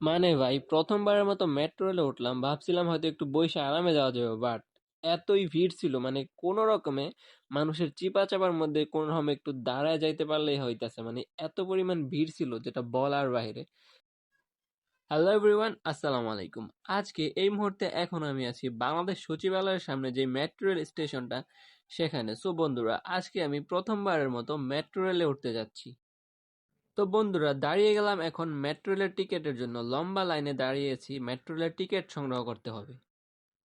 মানে ভাই, প্রথমবারের মতো মেট্রো রেলে উঠলাম, ভাবছিলাম হয়তো একটু বইসা আরামে যাওয়া যাবে বাট এতই ভিড় ছিল মানে কোনো রকমে মানুষের চিপা চাপার মধ্যে কোনো রকম একটু দাঁড়ায় যাইতে পারলেই হইতাছে মানে এত পরিমাণ ভিড় ছিল যেটা বলার বাইরে। হ্যালো এভরিওয়ান আসসালামু আলাইকুম। আজকে এই মুহূর্তে এখন আমি আছি বাংলাদেশ সচিবালয়ের সামনে যে মেট্রো রেল স্টেশনটা সেখানে। সো বন্ধুরা, আজকে আমি প্রথমবারের মতো মেট্রো রেলে উঠতে যাচ্ছি। তো বন্ধুরা দাঁড়িয়ে গেলাম এখন মেট্রো রেলের টিকিটের জন্য। লম্বা লাইনে দাঁড়িয়েছি মেট্রো রেলের টিকিট সংগ্রহ করতে হবে।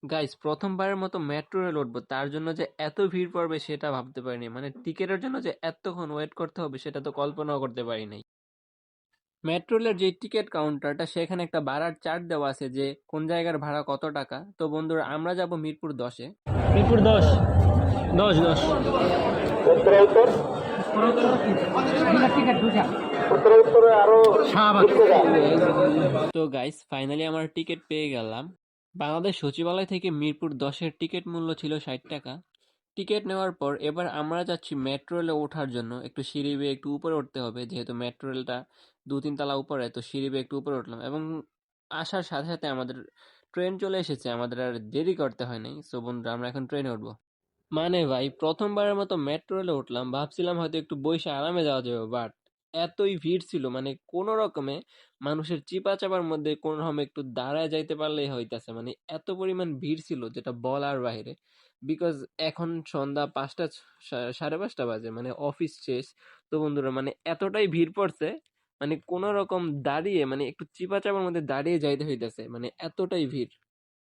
গাইস প্রথমবারের মতো মেট্রো রেল উঠবো তার জন্য যে এত ভিড় পড়বে সেটা ভাবতে পারিনি। মানে টিকিটের জন্য যে এতক্ষণ ওয়েট করতে হবে সেটা তো কল্পনাও করতে পারি নাই। মেট্রো রেলের যে টিকিট কাউন্টারটা সেখানে একটা ভাড়ার চার্ট দেওয়া আছে যে কোন জায়গার ভাড়া কত টাকা। তো বন্ধুরা আমরা যাব মিরপুর দশে। মিরপুর দশ। দশ দশ। তো গাইস ফাইনালি আমার টিকিট পেয়ে গেলাম। বাংলাদেশ সচিবালয় থেকে মিরপুর দশের টিকিট মূল্য ছিল ষাট টাকা। টিকিট নেওয়ার পর এবার আমরা যাচ্ছি মেট্রো রেলে ওঠার জন্য। একটু সিঁড়ি বেয়ে একটু উপরে উঠতে হবে যেহেতু মেট্রো রেলটা দু তিন তলা উপরে তো সিঁড়ি বেয়ে একটু উপরে উঠলাম। এবং আসার সাথে সাথে আমাদের ট্রেন চলে এসেছে আমাদের আর দেরি করতে হয় নাই। সো বন্ধুরা আমরা এখন ট্রেনে উঠবো। মানে ভাই, প্রথমবারের মতো মেট্রো রেলে উঠলাম। ভাবছিলাম হয়তো একটু বইসা আরামে যাওয়া যাবে বাট এতই ভিড় ছিল মানে কোনো রকমে মানুষের চিপা চাপার মধ্যে কোনো রকম একটু দাঁড়ায় যাইতে পারলেই হইতাছে। মানে এত পরিমাণ ভিড় ছিল যেটা বলার বাইরে। বিকজ এখন সন্ধ্যা পাঁচটা সাড়ে পাঁচটা বাজে মানে অফিস শেষ। তো বন্ধুরা মানে এতটাই ভিড় পড়ছে মানে কোনো রকম দাঁড়িয়ে মানে একটু চিপা চাপার মধ্যে দাঁড়িয়ে যাইতে হইতাছে। মানে এতটাই ভিড়।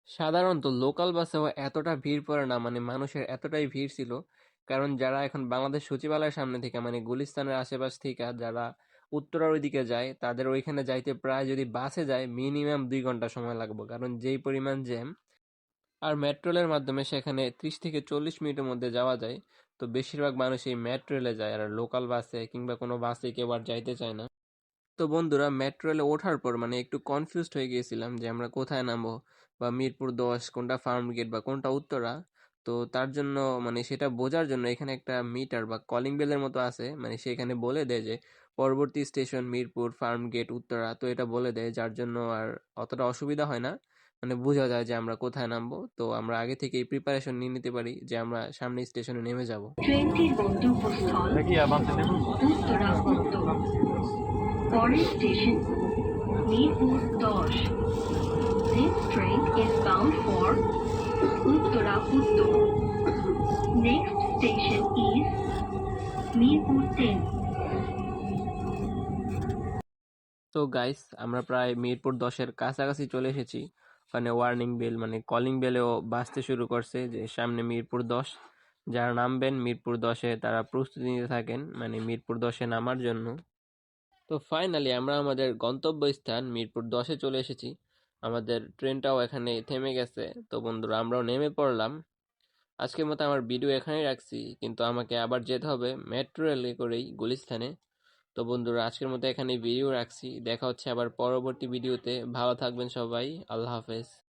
সাধারণত লোকাল বাসেও এতটা ভিড় পড়ে না মানে মানুষের এতটাই ভিড় ছিল। কারণ যারা এখন বাংলাদেশ সচিবালয়ের সামনে থেকে মানে গুলিস্তানের আশেপাশ থেকে যারা উত্তরার ওইদিকে যায়, তাদের ওইখানে যাইতে প্রায় যদি বাসে যায়, মিনিমাম দুই ঘণ্টা সময় লাগবে। কারণ যেই পরিমাণ জ্যাম, আর মেট্রোলের মাধ্যমে সেখানে ত্রিশ থেকে চল্লিশ মিনিটের মধ্যে যাওয়া যায়, তো বেশিরভাগ মানুষ এই মেট্রো রেলে যায়, আর লোকাল বাসে কিংবা কোনো বাসে কেউ আর যাইতে চায় না। তো বন্ধুরা মেট্রো রেলে ওঠার পর মানে একটু কনফিউজড হয়ে গিয়েছিলাম যে আমরা কোথায় নামবো? বা মিরপুর দশ কোনটা ফার্ম গেট বা কোনটা উত্তরা? তো তার জন্য মানে সেটা বোঝার জন্য এখানে একটা মিটার বা কলিং বেলের মতো আছে। মানে সেখানে বলে দেয় যে পরবর্তী station Mirpur farm gate Uttara. তো এটা বলে দেয়। যার জন্য আর অতটা অসুবিধা হয় না। মানে বোঝা যায় যে আমরা কোথায় নামবো। তো আমরা আগে থেকেই প্রিপারেশন নিয়ে নিতে পারি যে আমরা সামনে স্টেশনে নেমে যাব। This train is bound for Next station is তো গাইস আমরা প্রায় মিরপুর দশের কাছাকাছি চলে এসেছি। ওখানে ওয়ার্নিং বেল মানে কলিং বেলেও বাজতে শুরু করছে যে সামনে মিরপুর দশ। যারা নামবেন, মিরপুর দশে তারা প্রস্তুতি নিতে থাকেন মানে মিরপুর দশে নামার জন্য। তো ফাইনালি আমরা আমাদের গন্তব্যস্থান মিরপুর দশে চলে এসেছি। আমাদের ট্রেনটাও এখানে থেমে গেছে। তো বন্ধুরা, আমরাও নেমে পড়লাম। আজকের মতো আমার ভিডিও এখানেই রাখছি। কিন্তু আমাকে আবার যেতে হবে মেট্রো রেলে করেই গুলিস্তানে। তো বন্ধুরা, আজকের মতো এখানে ভিডিও রাখছি। দেখা হচ্ছে আবার পরবর্তী ভিডিওতে ভালো থাকবেন সবাই। আল্লাহ হাফেজ।